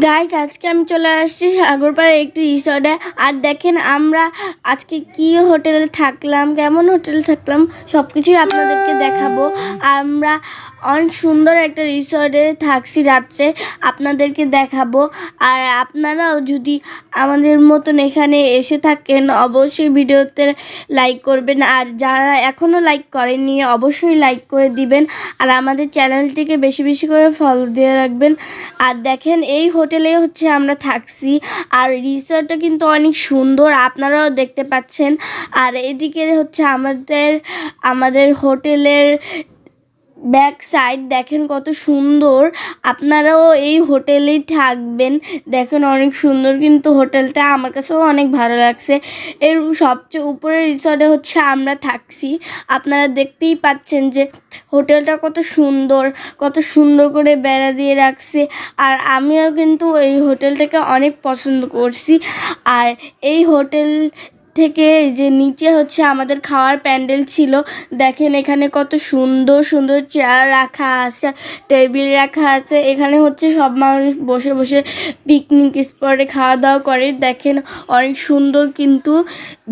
Guys আজকে আমি চলে আসছি সাগরপাড়ার একটি রিসর্টে আর দেখেন আমরা আজকে কি হোটেলে থাকলাম, কেমন হোটেলে থাকলাম সব কিছুই আপনাদেরকে দেখাবো। আমরা অনেক সুন্দর একটা রিসর্টে থাকছি রাত্রে, আপনাদেরকে দেখাবো। আর আপনারাও যদি আমাদের মতন এখানে এসে থাকেন, অবশ্যই ভিডিওতে লাইক করবেন। আর যারা এখনও লাইক করেননি, অবশ্যই লাইক করে দিবেন। আর আমাদের চ্যানেলটিকে বেশি বেশি করে ফলো দিয়ে রাখবেন। আর দেখেন এই হোটেলে হচ্ছে আমরা থাকছি। আর রিসর্টটা কিন্তু অনেক সুন্দর, আপনারাও দেখতে পাচ্ছেন। আর এদিকে হচ্ছে আমাদের আমাদের হোটেলের ব্যাক সাইড দেখেন কত সুন্দর। আপনারাও এই হোটেলেই থাকবেন। দেখেন অনেক সুন্দর কিন্তু হোটেলটা। আমার কাছেও অনেক ভালো লাগছে। এর সবচেয়ে উপরের রিসর্টে হচ্ছে আমরা থাকছি। আপনারা দেখতেই পাচ্ছেন যে হোটেলটা কত সুন্দর কত সুন্দর করে বেড়া দিয়ে রাখছে। আর আমিও কিন্তু এই হোটেলটাকে অনেক পছন্দ করছি। আর এই হোটেল থেকে যে নিচে হচ্ছে আমাদের খাওয়ার প্যান্ডেল ছিল। দেখেন এখানে কত সুন্দর সুন্দর চেয়ার রাখা আছে টেবিল রাখা আছে। এখানে হচ্ছে সব মানুষ বসে বসে পিকনিক স্পটে খাওয়া দাওয়া করে। দেখেন অনেক সুন্দর কিন্তু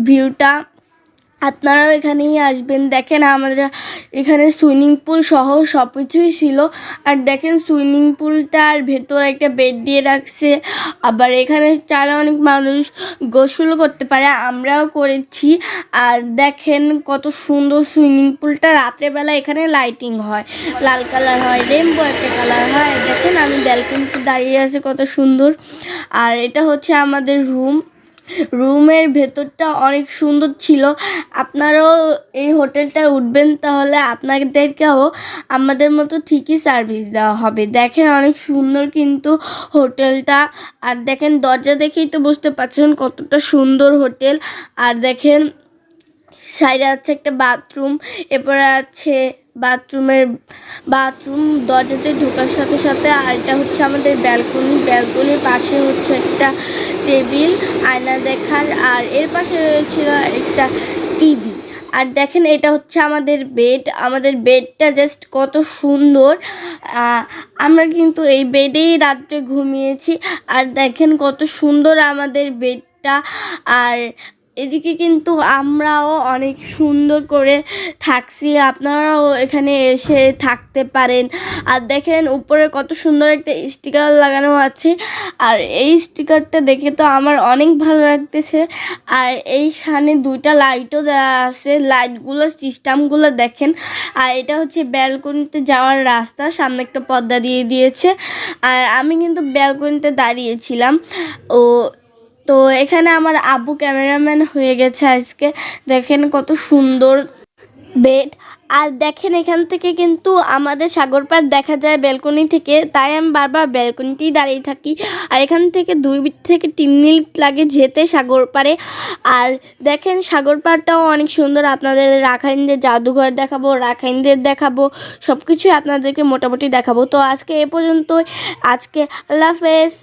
ভিউটা আপনারাও এখানেই আসবেন। দেখেন আমাদের এখানে সুইমিং পুল সহ সব কিছুই ছিল। আর দেখেন সুইমিং পুলটার ভেতর একটা বেড দিয়ে রাখছে। আবার এখানে চালে অনেক মানুষ গোসল করতে পারে, আমরাও করেছি। আর দেখেন কত সুন্দর সুইমিং পুলটা। রাত্রেবেলা এখানে লাইটিং হয়। লাল কালার হয় রেমবো একটা কালার হয়। দেখেন আমি ব্যালকনিতে দাঁড়িয়ে আছে কত সুন্দর। আর এটা হচ্ছে আমাদের রুম। রুমের ভেতরটা অনেক সুন্দর ছিল। আপনারাও এই হোটেলটায় উঠবেন তাহলে আপনাদেরকেও আমাদের মতো ঠিকই সার্ভিস দেওয়া হবে। দেখেন অনেক সুন্দর কিন্তু হোটেলটা। আর দেখেন দরজা দেখেই তো বুঝতে পারছেন কতটা সুন্দর হোটেল। আর দেখেন সাইডে আছে একটা বাথরুম, এরপরে আছে বাথরুমের, বাথরুম দরজাতে ঢোকার সাথে সাথে আর এটা হচ্ছে আমাদের ব্যালকনি, ব্যালকনির পাশে হচ্ছে একটা টেবিল, আয়না দেখার, আর এর পাশে ছিল একটা টিভি। আর দেখেন এটা হচ্ছে আমাদের বেড, আমাদের বেডটা জাস্ট কত সুন্দর। আমরা কিন্তু এই বেডেই রাত্রে ঘুমিয়েছি, আর দেখেন কত সুন্দর আমাদের বেডটা। আর এদিকে কিন্তু আমরাও অনেক সুন্দর করে থাকছি। আপনারাও এখানে এসে থাকতে পারেন। আর দেখেন, উপরে কত সুন্দর একটা স্টিকার লাগানো আছে। আর এই স্টিকারটা দেখে তো আমার অনেক ভালো লাগতেছে। আর এই এইখানে দুইটা লাইটও দেওয়া আছে। লাইটগুলো, সিস্টেমগুলো দেখেন। আর এটা হচ্ছে ব্যালকনিতে যাওয়ার রাস্তা। সামনে একটা পর্দা দিয়ে দিয়েছে। আর আমি কিন্তু ব্যালকনিতে দাঁড়িয়েছিলাম। ও তো এখানে আমার আব্বু ক্যামেরাম্যান হয়ে গেছে আজকে। দেখেন কত সুন্দর বেড। আর দেখেন এখান থেকে কিন্তু আমাদের সাগর পাড় দেখা যায় ব্যালকনি থেকে। তাই আমি বারবার ব্যালকনিতেই দাঁড়িয়ে থাকি। আর এখান থেকে দুই থেকে তিন মিনিট লাগে যেতে সাগর পাড়ে। আর দেখেন সাগর পাড়টাও অনেক সুন্দর। আপনাদের রাখাইনদের জাদুঘর দেখাবো, রাখাইনদের দেখাবো সব কিছুই আপনাদেরকে মোটামুটি দেখাবো। তো আজকে এ পর্যন্তই। আজকে আল্লাহ হাফেজ।